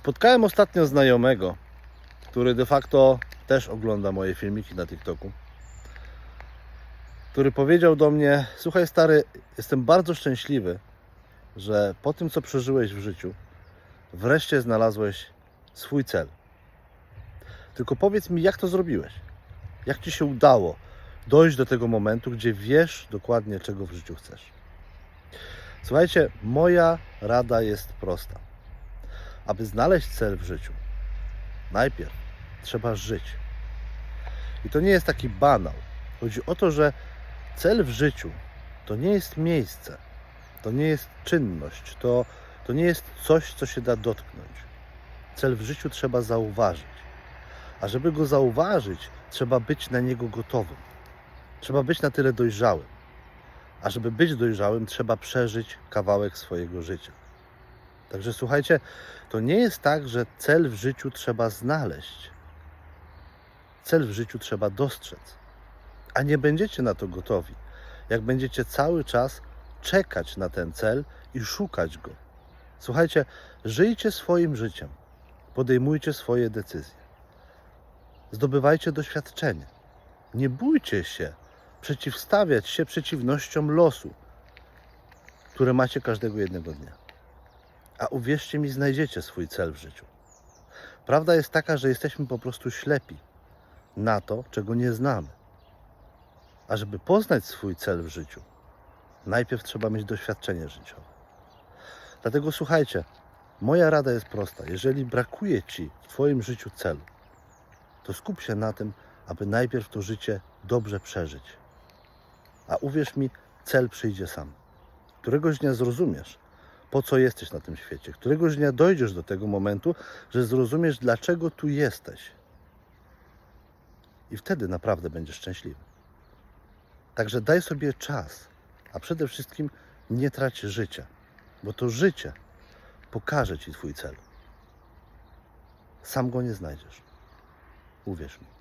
Spotkałem ostatnio znajomego, który de facto też ogląda moje filmiki na TikToku, który powiedział do mnie: Słuchaj, stary, jestem bardzo szczęśliwy, że po tym, co przeżyłeś w życiu, wreszcie znalazłeś swój cel. Tylko powiedz mi, jak to zrobiłeś? Jak ci się udało dojść do tego momentu, gdzie wiesz dokładnie, czego w życiu chcesz? Słuchajcie, moja rada jest prosta. Aby znaleźć cel w życiu, najpierw trzeba żyć. I to nie jest taki banał. Chodzi o to, że cel w życiu to nie jest miejsce, to nie jest czynność, to, to nie jest coś, co się da dotknąć. Cel w życiu trzeba zauważyć. A żeby go zauważyć, trzeba być na niego gotowym. Trzeba być na tyle dojrzałym. A żeby być dojrzałym, trzeba przeżyć kawałek swojego życia. Także słuchajcie, to nie jest tak, że cel w życiu trzeba znaleźć. Cel w życiu trzeba dostrzec. A nie będziecie na to gotowi, jak będziecie cały czas czekać na ten cel i szukać go. Słuchajcie, żyjcie swoim życiem, podejmujcie swoje decyzje, zdobywajcie doświadczenie. Nie bójcie się przeciwstawiać się przeciwnościom losu, które macie każdego jednego dnia. A uwierzcie mi, znajdziecie swój cel w życiu. Prawda jest taka, że jesteśmy po prostu ślepi na to, czego nie znamy. A żeby poznać swój cel w życiu, najpierw trzeba mieć doświadczenie życiowe. Dlatego słuchajcie, moja rada jest prosta. Jeżeli brakuje ci w Twoim życiu celu, to skup się na tym, aby najpierw to życie dobrze przeżyć. A uwierz mi, cel przyjdzie sam. Któregoś dnia zrozumiesz, po co jesteś na tym świecie. Któregoś dnia dojdziesz do tego momentu, że zrozumiesz, dlaczego tu jesteś. I wtedy naprawdę będziesz szczęśliwy. Także daj sobie czas, a przede wszystkim nie trać życia, bo to życie pokaże Ci Twój cel. Sam go nie znajdziesz. Uwierz mi.